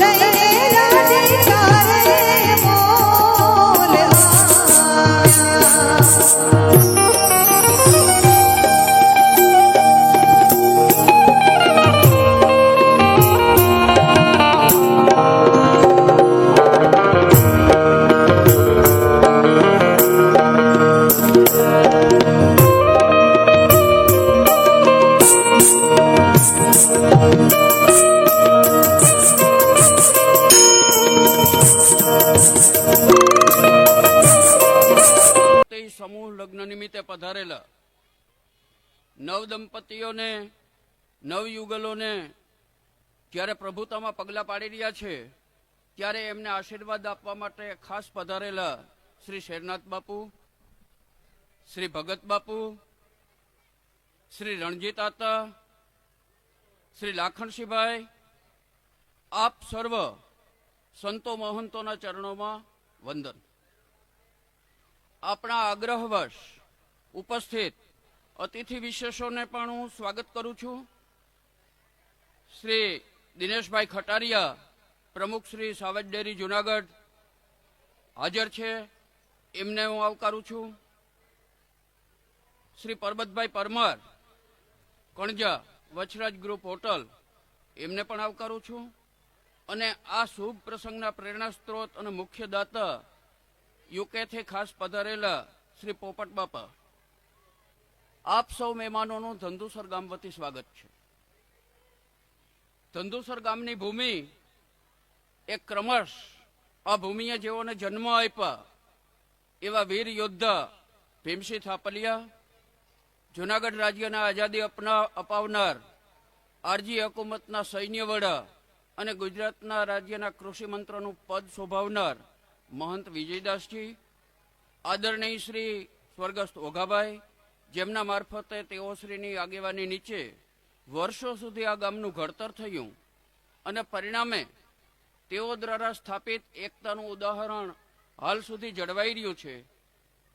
લઈને નવ દંપતીઓને નવયુગલોને જ્યારે પ્રભુતામાં પગલાં પાડી રહ્યા છે, ત્યારે એમને આશીર્વાદ આપવા માટે ખાસ પધારેલા શ્રી શેરનાથ બાપુ, શ્રી ભગત બાપુ, શ્રી રણજીત આતા, શ્રી લાખણસિંહભાઈ આપ સર્વ સંતો મહંતોના ચરણોમાં વંદન. આપણા આગ્રહવશ ઉપસ્થિત અતિથિ વિશેષોને પણ હું સ્વાગત કરું છું. શ્રી દિનેશભાઈ ખટારિયા, પ્રમુખ શ્રી સાવજ ડેરી જુનાગઢ, હાજર છે, એમને હું આવકારું છું. શ્રી પરબતભાઈ પરમાર, કણજા વચરાજ ગ્રુપ હોટલ, એમને પણ આવકારું છું. અને આ શુભ પ્રસંગના પ્રેરણા સ્ત્રોત અને મુખ્ય દાતા યુકેથી ખાસ પધારેલા શ્રી પોપટ બાપા. આપ સૌ મહેમાનોનું ધંધુસર ગામ વતી સ્વાગત છે. ધંધુસર ગામની ભૂમિ એ ક્રમશ આ ભૂમિએ જેઓને જન્મ આપ્યા એવા વીર યોદ્ધા ભીમસિંહ થાપલિયા, જુનાગઢ રાજ્યના આઝાદી અપના અપાવનાર આરજી હકુમતના સૈન્ય વડા અને ગુજરાતના રાજ્યના કૃષિ મંત્રનું પદ શોભાવનાર મહંત વિજયદાસજી, આદરણીય શ્રી સ્વર્ગસ્થ ઓઘાભાઈ જેમના મારફતે તેઓશ્રીની આગેવાની નીચે વર્ષો સુધી આ ગામનું ઘડતર થયું અને પરિણામે તેઓ દ્વારા સ્થાપિત એકતાનું ઉદાહરણ હાલ સુધી જળવાઈ રહ્યું છે.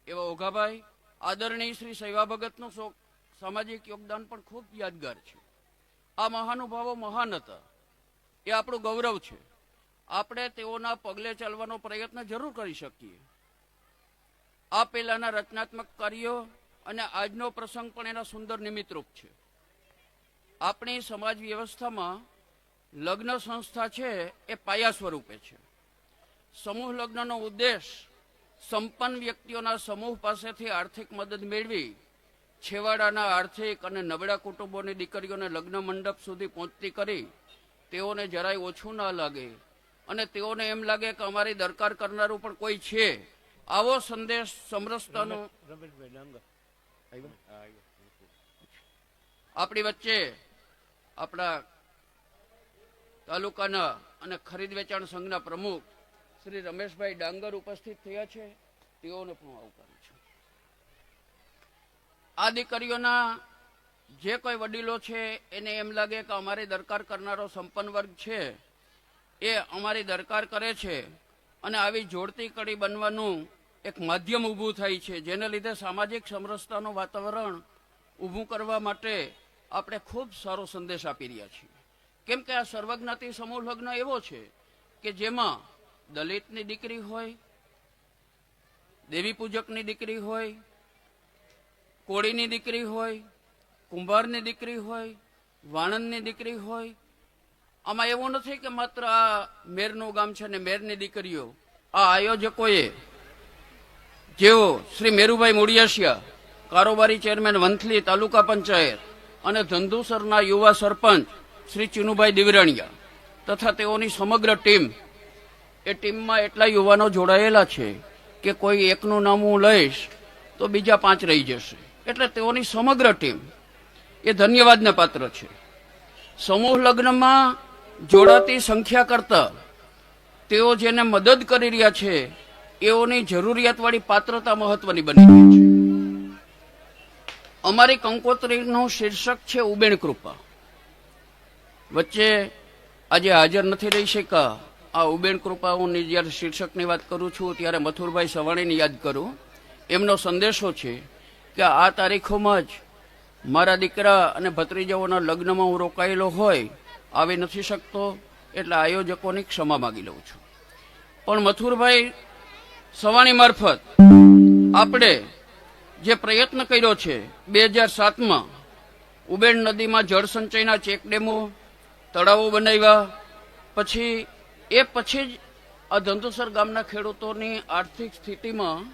એવા ઓઘાભાઈ, આદરણીય શ્રી સૈવા ભગતનું સામાજિક યોગદાન પણ ખૂબ યાદગાર છે. આ મહાનુભાવો મહાન હતા. એ આપણું ગૌરવ છે. આપણે તેઓના પગલે ચાલવાનો પ્રયત્ન જરૂર કરી શકીએ. આ પહેલાના રચનાત્મક કાર્યો અને આજનો પ્રસંગ પણ એના સુંદર નિમિત્તરૂપ છે. આપણી સમાજ વ્યવસ્થામાં લગ્ન સંસ્થા છે એ પાયા સ્વરૂપે છે. સમૂહ લગ્નનો ઉદ્દેશ સંપન્ન વ્યક્તિઓના સમૂહ પાસેથી આર્થિક મદદ મેળવી છેવાડાના આર્થિક અને નબળા કુટુંબોની દીકરીઓને લગ્ન મંડપ સુધી પહોંચતી કરી તેઓને જરાય ઓછું ના લાગે. અને તેઓને એમ લાગે કે અમારી દરકાર કરનારું પણ કોઈ છે. આવો સંદેશ સમરસતાનો આપણી વચ્ચે આપણા તાલુકાના અને ખરીદ વેચાણ સંઘના પ્રમુખ શ્રી રમેશભાઈ ડાંગર ઉપસ્થિત થયા છે. તેઓને પણ આવકારું છું. આ દીકરીઓના જે કોઈ વડીલો છે એને એમ લાગે કે અમારી દરકાર કરનારો સંપન્ન વર્ગ છે. એ અમારી દરકાર કરે છે અને આવી જોડતી કડી બનવાનું એક માધ્યમ ઊભું થાય છે, જેને લીધે સામાજિક સમરસતાનું વાતાવરણ ઊભું કરવા માટે આપણે ખૂબ સારો સંદેશ આપી રહ્યા છીએ. કેમ કે આ સર્વજ્ઞાતિ સમૂહ લગ્ન એવો છે કે જેમાં દલિતની દીકરી હોય દેવી પૂજકની દીકરી હોય, કોળીની દીકરી હોય, કુંભારની દીકરી હોય વાણંદની દીકરી હોય. આમાં એવું નથી કે માત્ર આ મેરનું ગામ છે ને મેરની દીકરીઓ, આ આયોજકોએ જેઓ શ્રી મેરુભાઈ મુડિયાશિયા કારોબારી ચેરમેન વંથલી તાલુકા પંચાયત અને ધંધુસરના યુવા સરપંચ શ્રી ચિનુભાઈ દિવરણિયા તથા તેઓની સમગ્ર ટીમ, એ ટીમમાં એટલા યુવાનો જોડાયેલા છે કે કોઈ એકનું નામ હું લઈશ તો બીજા પાંચ રહી જશે. એટલે તેઓની સમગ્ર ટીમ એ ધન્યવાદને પાત્ર છે. સમૂહ લગ્નમાં જોડાતી સંખ્યા કરતા તેઓ જેને મદદ કરી રહ્યા છે એઓની જરૂરિયાતવાળી પાત્રતા મહત્વની બની રહી છે. અમારી કંકોત્રીનું શીર્ષક છે ઉબેણ કૃપા. વચ્ચે આજે હાજર નથી રહી શકા. આ ઉબેણ કૃપા હું જ્યારે શીર્ષકની વાત કરું છું ત્યારે મથુરભાઈ સવાણીને યાદ કરું. એમનો સંદેશો છે કે આ તારીખોમાં જ મારા દીકરા અને ભત્રીજાઓના લગ્નમાં હું રોકાયેલો હોય આવી નથી શકતો એટલે આયોજકોની ક્ષમા માગી લઉં છું. પણ મથુરભાઈ સવાણી મારફત આપણે જે પ્રયત્ન કર્યો છે બે હજાર સાતમાં ઉબેડ નદીમાં જળ સંચયના ચેકડેમો તળાવો બનાવ્યા, પછી એ પછી જ આ ધંધુસર ગામના ખેડૂતોની આર્થિક સ્થિતિમાં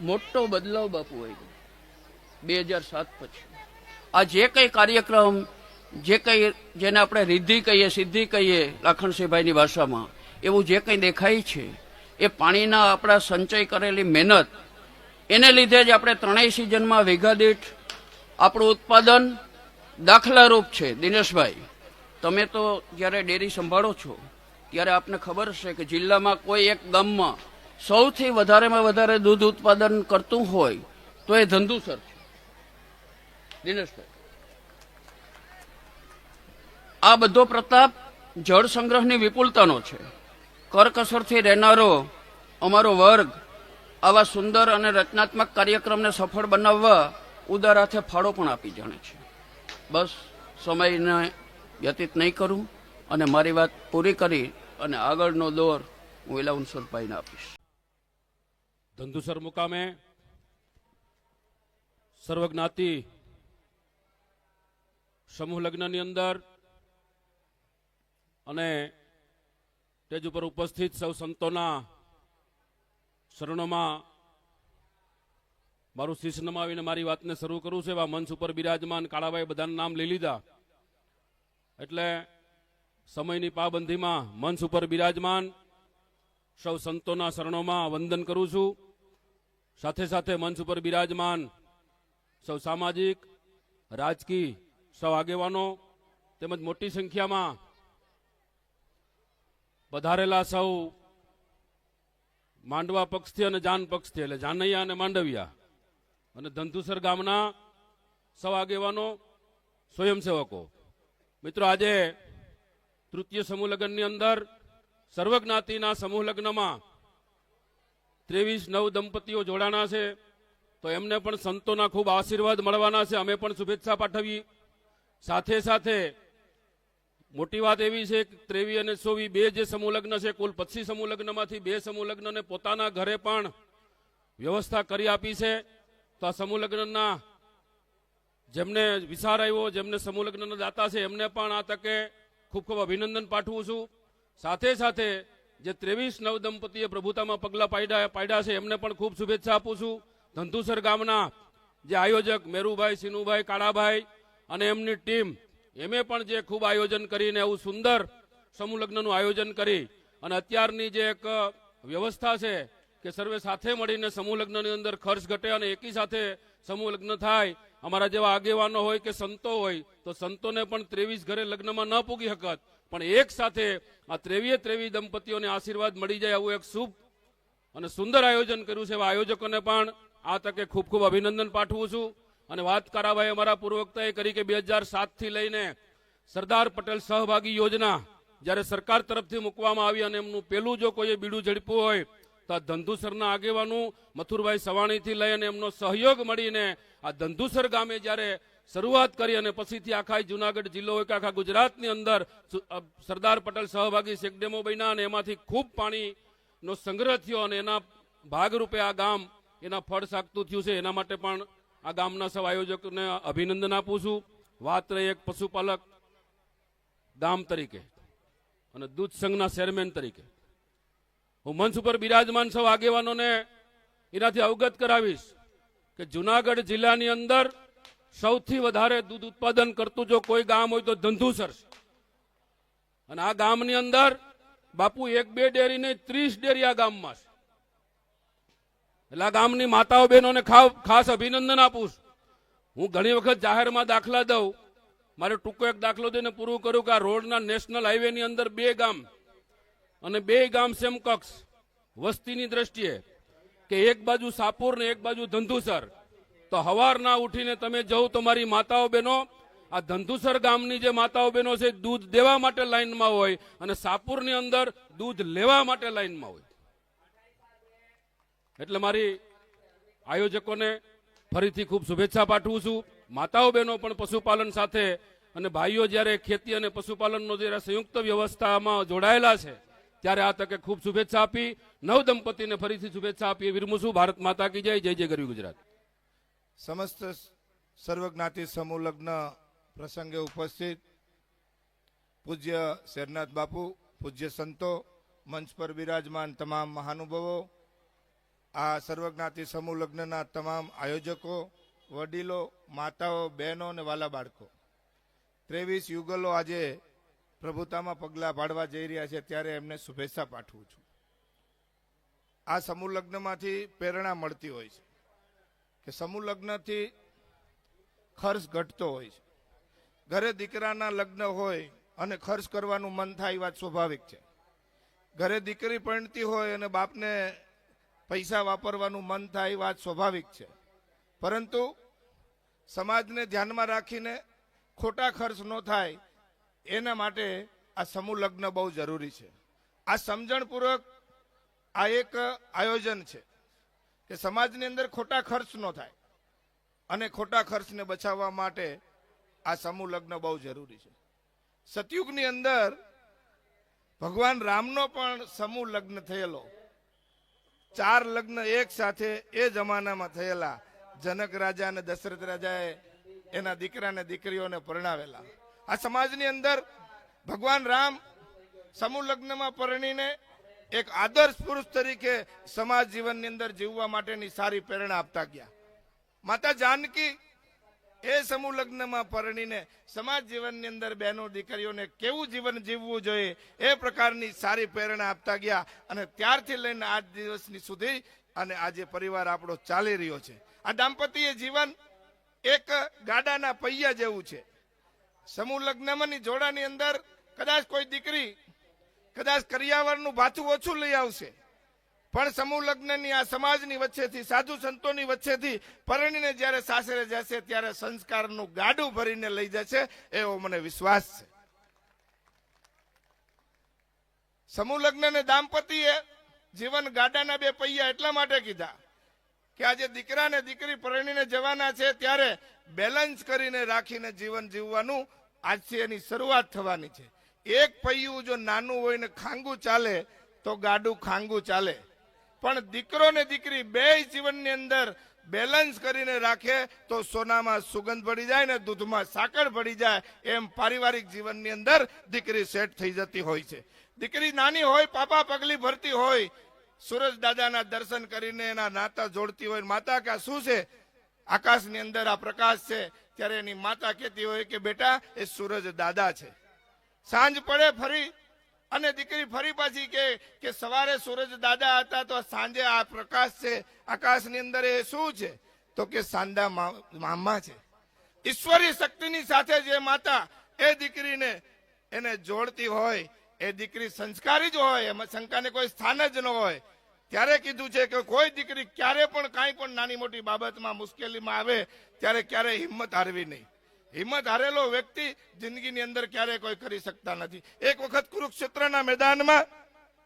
મોટો બદલાવ બાપુ આવ્યો બે હજાર સાત પછી. આ જે કંઈ કાર્યક્રમ, જે કંઈ જેને આપણે રિદ્ધિ કહીએ, સિદ્ધિ કહીએ લાખણસિંહભાઈની ભાષામાં, એવું જે કંઈ દેખાય છે એ પાણીના આપણા સંચય કરેલી મહેનત, એને લીધે જ આપણે ત્રણેય સિઝનમાં વીઘા દીઠ આપણું ઉત્પાદન દાખલારૂપ છે. દિનેશભાઈ, તમે તો જ્યારે ડેરી સંભાળો છો, ત્યારે આપને ખબર છે કે જિલ્લામાં કોઈ એક ગામમાં સૌથી વધારેમાં વધારે દૂધ ઉત્પાદન કરતું હોય તો એ ધંધુસર છે. દિનેશભાઈ, આ બધો પ્રતાપ જળ સંગ્રહની વિપુલતાનો છે. કરકસરથી રહેનારો અમારો વર્ગ આવા સુંદર અને રચનાત્મક કાર્યક્રમને સફળ બનાવવા ઉદાર હાથે ફાળો પણ આપી જાણે છે. બસ સમયને વ્યતીત નહીં કરું અને મારી વાત પૂરી કરી અને આગળનો દોર હું ઇલાઉન્સરભાઈને આપીશ. ધંધુસર મુકામે સર્વજ્ઞાતિ સમૂહ લગ્નની અંદર અને સ્ટેજ ઉપર ઉપસ્થિત સૌ સંતોના શરણોમાં મારું શીશ નમાવીને મારી વાતને શરૂ કરું છે એવા મંચ ઉપર બિરાજમાન કાળાભાઈ બધાના નામ લઈ લીધા. એટલે સમયની પાબંધીમાં મંચ ઉપર બિરાજમાન સૌ સંતોના શરણોમાં વંદન કરું છું. સાથે સાથે મંચ ઉપર બિરાજમાન સૌ સામાજિક, રાજકીય, સૌ આગેવાનો તેમજ મોટી સંખ્યામાં પધારેલા સૌ માંડવા પક્ષથી અને જાન પક્ષથી, એટલે જાનૈયા અને માંડવિયા અને ધંધુસર ગામના સૌ આગેવાનો, સ્વયંસેવકો. મિત્રો, આજે તૃતીય સમૂહ લગ્નની અંદર સર્વજ્ઞાતિના સમૂહ લગ્નમાં ત્રેવીસ નવ દંપતીઓ જોડાણા છે. તો એમને પણ સંતોના ખૂબ આશીર્વાદ મળવાના છે. અમે પણ શુભેચ્છા પાઠવી સાથે સાથે મોટી વાત એવી છે કે ત્રેવી અને સોવી બે જે સમૂહ લગ્ન છે, કુલ પચીસ સમૂહ લગ્નમાંથી બે સમૂહ લગ્નને પોતાના ઘરે પણ વ્યવસ્થા કરી આપી છે. તો આ સમૂહ લગ્નના જેમને વિચાર આવ્યો, જેમને સમૂહ લગ્નના દાતા છે, એમને પણ આ તકે ખૂબ ખૂબ અભિનંદન પાઠવું છું. સાથે સાથે જે ત્રેવીસ નવ દંપતીએ પ્રભુતામાં પગલાં પાડ્યા પાડ્યા છે, એમને પણ ખૂબ શુભેચ્છા આપું છું. ધંધુસર ગામના જે આયોજક મેરુભાઈ, સિનુભાઈ, કાળાભાઈ અને એમની ટીમ એમે પણ જે ખૂબ આયોજન કરીને એવું સુંદર સમૂહ લગ્નનું આયોજન કરી અને અત્યારની જે એક વ્યવસ્થા છે કે સર્વે સાથે મળીને સમૂહ લગ્નની અંદર ખર્ચ ઘટે અને એકી સાથે સમૂહ થાય, અમારા જેવા આગેવાનો હોય કે સંતો હોય, તો સંતોને પણ ત્રેવીસ ઘરે લગ્નમાં ન પૂગી શકત પણ એક સાથે આ ત્રેવીએ ત્રેવી દંપતીઓને આશીર્વાદ મળી જાય આવું એક શુભ અને સુંદર આયોજન કર્યું છે. એવા આયોજકોને પણ આ તકે ખૂબ ખૂબ અભિનંદન પાઠવું છું. અને વાત કારાભાઈ અમારા પૂર્વવક્તાએ કરી કે બે હજાર સાતથી લઈને સરદાર પટેલ સહભાગી યોજના જ્યારે સરકાર તરફથી મૂકવામાં આવી અને એમનું પેલું જો કોઈએ બીડું ઝડપ્યું હોય, તો આ ધંધુસરના આગેવાનું મથુરભાઈ સવાણીથી લઈ અને એમનો સહયોગ મળીને આ ધંધુસર ગામે જ્યારે શરૂઆત કરી અને પછીથી આખા જુનાગઢ જિલ્લો હોય કે આખા ગુજરાતની અંદર સરદાર પટેલ સહભાગી શેકડેમો બન્યા અને એમાંથી ખૂબ પાણીનો સંગ્રહ થયો અને એના ભાગરૂપે આ ગામ એના ફળ શાકતું થયું છે. એના માટે પણ આ ગામના સૌ આયોજકોને અભિનંદન આપું છું. વાત રહી એક પશુપાલક ગામ તરીકે અને દૂધ સંઘના ચેરમેન તરીકે. હું મંચ ઉપર બિરાજમાન સૌ આગેવાનોને એનાથી અવગત કરાવીશ કે જુનાગઢ જિલ્લાની અંદર સૌથી વધારે દૂધ ઉત્પાદન કરતું જો કોઈ ગામ હોય તો ધંધુસર છે. અને આ ગામની અંદર બાપુ એક બે ડેરી નહીં ત્રીસ ડેરી આ ગામમાં છે. એટલે ગામની માતાઓ બહેનોને ખાસ અભિનંદન આપું છું. હું ઘણી વખત જાહેરમાં દાખલા દઉં. મારે ટૂંકો એક દાખલો દઈને પૂરું કર્યું કે આ રોડના નેશનલ હાઈવેની અંદર બે ગામ અને બે ગામ સેમકક્ષ વસ્તીની દ્રષ્ટિએ કે એક બાજુ સાપુર ને એક બાજુ ધંધુસર. તો હવારના ઉઠીને તમે જવું તો મારી માતાઓ બહેનો, આ ધંધુસર ગામની જે માતાઓ બહેનો છે, દૂધ દેવા માટે લાઈનમાં હોય અને સાપુરની અંદર દૂધ લેવા માટે લાઈનમાં હોય. એટલે મારી આયોજકોને ફરીથી ખૂબ શુભેચ્છા પાઠવું છું. માતાઓ બહેનો પણ પશુપાલન સાથે અને ભાઈઓ જ્યારે ખેતી અને પશુપાલનનો જ્યારે સંયુક્ત વ્યવસ્થામાં જોડાયેલા છે, ત્યારે આ તકે ખૂબ શુભેચ્છા આપી, નવ દંપતીને ફરીથી શુભેચ્છા આપી વિરમુસુ ભારત માતા કી જય જય જય ગરવી ગુજરાત. સમસ્ત સર્વજ્ઞાતિ સમૂહ લગ્ન પ્રસંગે ઉપસ્થિત પૂજ્ય શેરનાથ બાપુ, પૂજ્ય સંતો, મંચ પર બિરાજમાન તમામ મહાનુભાવો આ સર્વજ્ઞાતિ સમૂહ લગ્નના તમામ આયોજકો, વડીલો, માતાઓ, બહેનો અને વાલા બાળકો. ત્રેવીસ યુગલો આજે પ્રભુતામાં પગલાં પાડવા જઈ રહ્યા છે, ત્યારે એમને શુભેચ્છા પાઠવું છું. આ સમૂહ લગ્નમાંથી પ્રેરણા મળતી હોય છે કે સમૂહ લગ્નથી ખર્ચ ઘટતો હોય છે. ઘરે દીકરાના લગ્ન હોય અને ખર્ચ કરવાનું મન થાય એ વાત સ્વાભાવિક છે. ઘરે દીકરી પરણતી હોય અને બાપને પૈસા વાપરવાનું મન થાય એ વાત સ્વાભાવિક છે. પરંતુ સમાજને ધ્યાનમાં રાખીને ખોટા ખર્ચ ન થાય એના માટે આ સમૂહ લગ્ન બહુ જરૂરી છે. આ સમજણપૂર્વક આ એક આયોજન છે કે સમાજની અંદર ખોટા ખર્ચ ન થાય અને ખોટા ખર્ચને બચાવવા માટે આ સમૂહ લગ્ન બહુ જરૂરી છે. સતયુગની અંદર ભગવાન રામનો પણ સમૂહ લગ્ન થયેલો ચાર લગ્ન એક સાથે એ જમાનામાં થયેલા. જનક રાજા અને દશરથ રાજાએ એના દીકરાને દીકરીઓને પરણાવેલા. આ સમાજની અંદર ભગવાન રામ સમૂહ લગ્નમાં પરણીને એક આદર્શ પુરુષ તરીકે સમાજ જીવનની અંદર જીવવા માટેની સારી પ્રેરણા આપતા ગયા. માતા જાનકી એ સમૂહ લગ્નમાં પરણીને સમાજ જીવનની અંદર બહેનો દીકરીઓને કેવું જીવન જીવવું જોઈએ એ પ્રકારની સારી પ્રેરણા આપતા ગયા અને ત્યારથી લઈને આજ દિવસની સુધી અને આજે પરિવાર આપણો ચાલી રહ્યો છે. આ દાંપત્ય જીવન એક ગાડાના પૈયા જેવું છે. સમૂહ લગ્નમાંની જોડાની અંદર કદાચ કોઈ દીકરી કદાચ કરિયાવરનું ભાથું ઓછું લઈ આવશે. પણ સમૂહ લગ્નની આ સમાજની વચ્ચેથી, સાધુ સંતોની વચ્ચેથી પરણીને જ્યારે સાસરે જશે ત્યારે સંસ્કારનું ગાડું ભરીને લઈ જશે, એવો મને વિશ્વાસ છે. સમૂહ લગ્નને દાંપતીએ જીવન ગાડાના બે પૈયા એટલા માટે કીધા કે આજે દીકરા ને દીકરી પરણીને જવાના છે, ત્યારે બેલેન્સ કરીને રાખીને જીવન જીવવાનું આજથી એની શરૂઆત થવાની છે. એક પૈયું જો નાનું હોય ને ખાંગું ચાલે, તો ગાડું ખાંગું ચાલે. પણ દીકરો ને દીકરી બે જીવનની અંદર બેલેન્સ કરીને રાખે તો સોનામાં સુગંધ પડી જાય ને દૂધમાં સાકર પડી જાય એમ પારિવારિક જીવનની અંદર દીકરી સેટ થઈ જતી હોય છે. દીકરી નાની હોય, પાપા પગલી ભરતી હોય, સુરજ દાદાના દર્શન કરીને એના નાતા જોડતી હોય, માતા કે શું છે? આકાશની અંદર આ પ્રકાશ છે, ત્યારે એની માતા કહેતી હોય કે બેટા, એ સૂરજ દાદા છે. સાંજ પડે ફરી અને દીકરી ફરી પાછી કે કે સવારે સૂરજ દાદા હતા તો સાંજે આ પ્રકાશ છે, આકાશની અંદર એ શું છે? તો કે સાંદા મામા છે. ઈશ્વરી શક્તિની સાથે જે માતા એ દીકરીને એને જોડતી હોય, એ દીકરી સંસ્કારી જ હોય, એમાં શંકાને કોઈ સ્થાન જ ન હોય. ત્યારે કીધું છે કે કોઈ દીકરી ક્યારે પણ કાંઈ પણ નાની મોટી બાબતમાં મુશ્કેલીમાં આવે, ત્યારે ક્યારે હિંમત હારવી નહીં. હિંમત હારેલો વ્યક્તિ જિંદગીની અંદર ક્યારે કોઈ કરી શકતા નથી. એક વખત કુરુક્ષેત્રના મેદાનમાં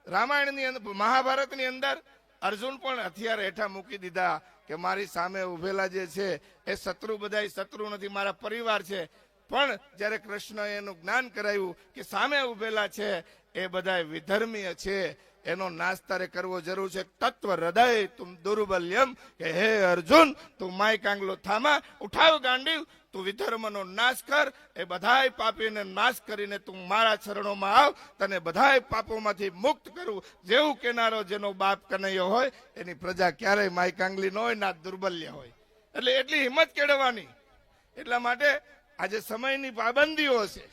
રામાયણની મહાભારતની અંદર અર્જુન પણ હથિયાર હેઠા મૂકી દીધા કે મારી સામે ઉભેલા જે છે, એ શત્રુ બધા શત્રુ નથી, મારા પરિવાર છે. પણ જ્યારે કૃષ્ણએ એનું જ્ઞાન કરાયું કે સામે ઉભેલા છે, એ બધા વિધર્મીય છે. એનો નાશ તારે કરવો જરૂર છે. તત્વ હૃદય તું દુર્બલ્યમ કે હે અર્જુન, તું માય કાંગલો થામા, ઉઠાવ ગાંડીવ તું વિધર્મનો નાશ કર, એ બધાય પાપીને નાશ કરીને તું મારા ચરણોમાં આવ, તને બધાય પાપોમાંથી મુક્ત કરું. જેવું કેનારો જેનો બાપ કનૈયો હોય, એની પ્રજા ક્યારેય માય કાંગલી ન હોય, ના દુર્બલ્ય હોય. એટલે એટલી હિંમત કેળવવાની. એટલા માટે આજે સમયની પાબંદીઓ છે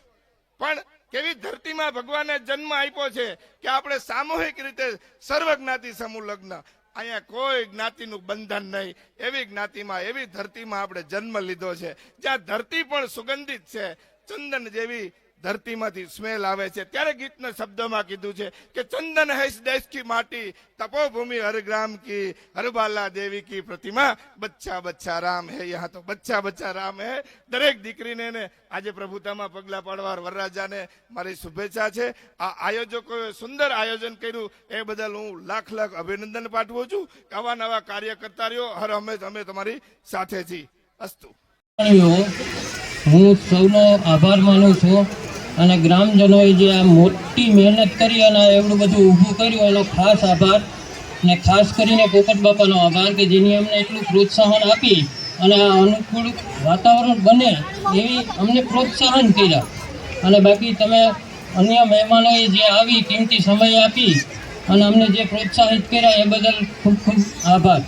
પણ કેવી ધરતીમાં ભગવાને જન્મ આપ્યો છે કે આપણે સામૂહિક રીતે સર્વજ્ઞાતિ સમૂહ લગ્ન અહીંયા કોઈ જ્ઞાતિનું બંધન નહીં. એવી જ્ઞાતિમાં, એવી ધરતીમાં આપણે જન્મ લીધો છે. જ્યાં ધરતી પણ સુગંધિત છે. ચંદન જેવી ધરતીમાંથી સ્મેલ આવે છે. ત્યારે ગીતના શબ્દમાં કીધું છે કે ચંદન હૈ દેશ કી માટી, તપોભૂમિ હર ગ્રામ કી હરબાલા દેવી કી પ્રતિમા બચ્ચા બચ્ચા રામ હે યહાં તો બચ્ચા બચ્ચા રામ હે. દરેક દીકરીને ને આજે પ્રભુતામાં પગલા પાડવા વરરાજાને મારી શુભેચ્છા છે. આ આયોજકોએ સુંદર આયોજન કર્યું. એ બદલ હું લાખ લાખ અભિનંદન પાઠવું છું. આવા નવા કાર્ય કરતા રહ્યો હર હંમેશ અમે તમારી સાથે છીએ અસ્તુ. હું સૌનો આભાર માનું છું. અને ગ્રામજનોએ જે આ મોટી મહેનત કરી અને એવડું બધું ઊભું કર્યું, એનો ખાસ આભાર ને ખાસ કરીને પોપટ બાપાનો આભાર કે જેની અમને એટલું પ્રોત્સાહન આપી અને આ અનુકૂળ વાતાવરણ બને એવી અમને પ્રોત્સાહન કર્યા. અને બાકી તમે અન્ય મહેમાનોએ જે આવી કિંમતી સમય આપી અને અમને જે પ્રોત્સાહિત કર્યા એ બદલ ખૂબ ખૂબ આભાર.